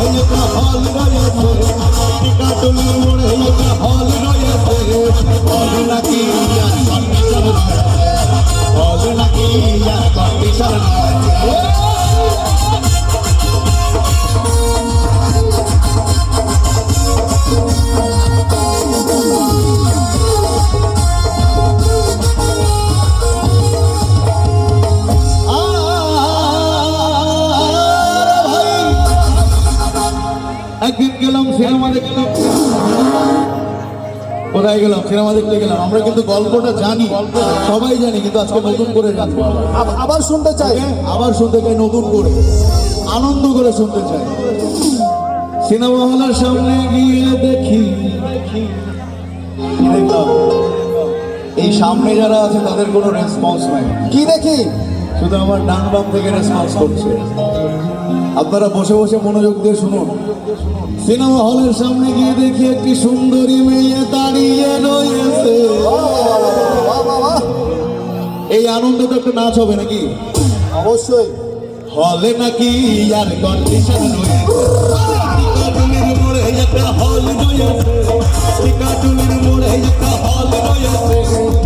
মোড়ে একটা হল একদিন গেলাম সিনেমা দেখলাম। কোথায় গেলাম? সিনেমা দেখতে গেলাম। আমরা কিন্তু গল্পটা জানি সবাই জানি কিন্তু আজকে নতুন করে জানব আবার শুনতে চাই। আবার শুনতে চাই নতুন করে। আনন্দ করে শুনতে চাই। সিনেমা হলের সামনে গিয়ে দেখি। দেখলাম? এই সামনে যারা আছে তাদের কোনো রেসপন্স নাই। কি দেখি? শুধু আমার ডান বাম থেকে রেসপন্স করছে। আপনারা বসে বসে মনোযোগ দিয়ে শুনুন। সিনেমা হলের সামনে গিয়ে দেখি একটি সুন্দরী মেয়ে দাঁড়িয়ে রয়েছে। এই আনন্দ তো একটা নাচ হবে নাকি? অবশ্যই। হলে নাকি আর কন্ডিশন রয়েছে। হল রয়েছে।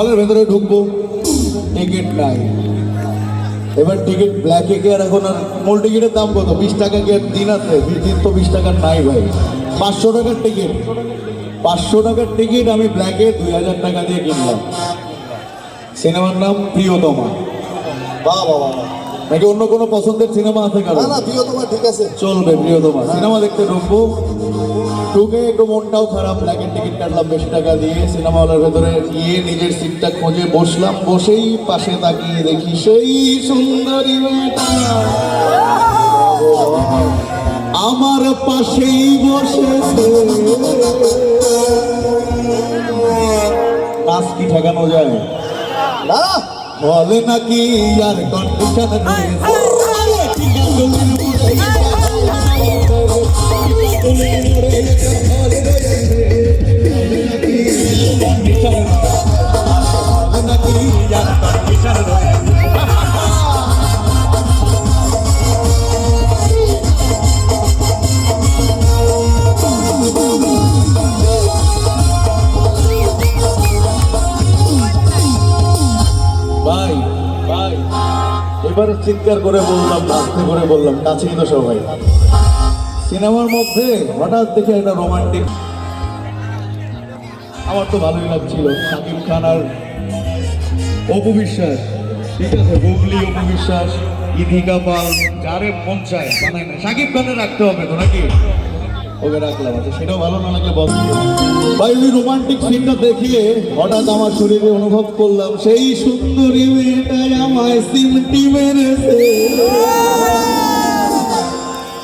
হলের ভেতরে ঢুকবো। টিকিট নাই। এবার টিকিট ব্ল্যাকে কি আর এখন আর মূল টিকিটের দাম কত? বিশ টাকা কি দিন আছে দিন তো বিশ টাকার নাই ভাই। পাঁচশো টাকার টিকিট। পাঁচশো টাকার টিকিট আমি ব্ল্যাকে দুই হাজার টাকা দিয়ে কিনলাম। সিনেমার নাম প্রিয়তমা। বাহ, বাহ। নাকি অন্য কোনো পছন্দের সিনেমা আছে কারণ না না প্রিয় ঠিক আছে। চলবে প্রিয়তমা। সিনেমা দেখতে ঢুকবো। ঢুকে একটু মনটাও খারাপ ব্ল্যাকের টিকিট কাটলাম বেশি টাকা দিয়ে সিনেমা হলের ভেতরে গিয়ে নিজের সিটটা খোঁজে বসলাম বসেই পাশে তাকিয়ে দেখি সেই সুন্দরী মেয়েটা। আমার পাশেই বসেছে। কাজ কি ঠেকানো যায়? না বলে নাকি আর কন্ডিশন রয়েছে। এবার চিৎকার করে বললাম আস্তে করে বললাম। কাছেই তো সবাই? সিনেমার মধ্যে হঠাৎ দেখে একটা রোমান্টিক আমার তো ভালোই লাগছিল। শাকিব খান আর অপু বিশ্বাস। ঠিক আছে গুগলি অপু বিশ্বাস ইধিকা পাল যারে মন চায়, বানায় না। শাকিব খানে রাখতে হবে তো নাকি? ওকে রাখলাম আচ্ছা সেটাও ভালো না লাগলে বল ভাই, ওই রোমান্টিক সিনটা দেখিয়ে হঠাৎ আমার শরীরে অনুভব করলাম, সেই সুন্দরী মেয়েটাই আমায় সিমটি মেরেছে।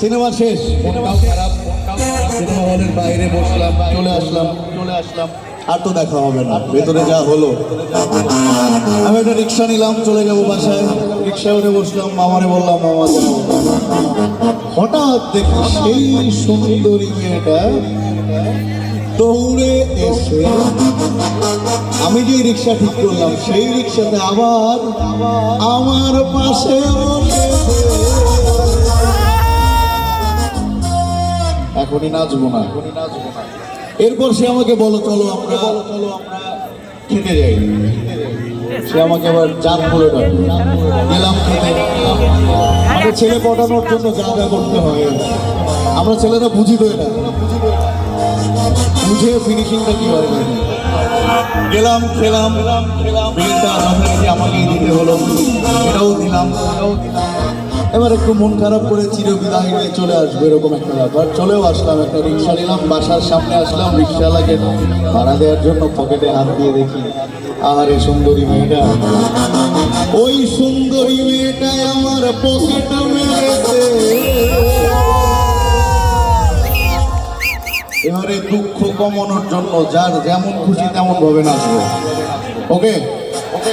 সিনেমা শেষ। সিনেমা হলের বাইরে বসলাম চলে আসলাম চলে আসলাম। আর তো দেখা হবে না। ভেতরে যা হলো। আমি একটা রিক্সা নিলাম, চলে যাব বাসায়। রিক্সা উঠে বসলাম, মামারে বললাম, মামা হঠাৎ দেখি সেই সুন্দরী মেয়েটা দৌড়ে এসে আমি যে রিক্সা ঠিক করলাম, সেই রিক্সাতে আবার আমার পাশে এখনই নাচবো না এখনই নাচবো না। এরপর সে আমাকে বলো, চলো আমরা বলো চলো আমরা খেতে যাই। সে আমাকে আবার জাত বলে ডাকলো গেলাম খেতে। আমাকে ছেলে পটানোর জন্য যা করতে হয়। আমরা ছেলেরা বুঝি তো এটা। বুঝে ফিনিশিংটা কি হয় গেলাম, খেলাম। বিলটা আমাকেই দিতে হলো। এটাও দিলাম এটাও দিলাম। এবার একটু মন খারাপ করে চির বিদায় নিয়ে চলে আসবে, এরকম একটা ব্যাপার। চলেও আসলাম, একটা রিক্সা নিলাম, বাসার সামনে আসলাম, রিক্সাওয়ালাকে ভাড়া দেওয়ার জন্য পকেটে হাত দিয়ে দেখি, আহারে সুন্দরী মেয়েটা। ওই সুন্দরী মেয়েটাই আমার এবারে দুঃখ কমানোর জন্য যার যেমন খুশি তেমন ভাবে নাচবো। ওকে ওকে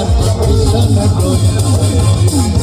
i'm Krishna Krishna Krishna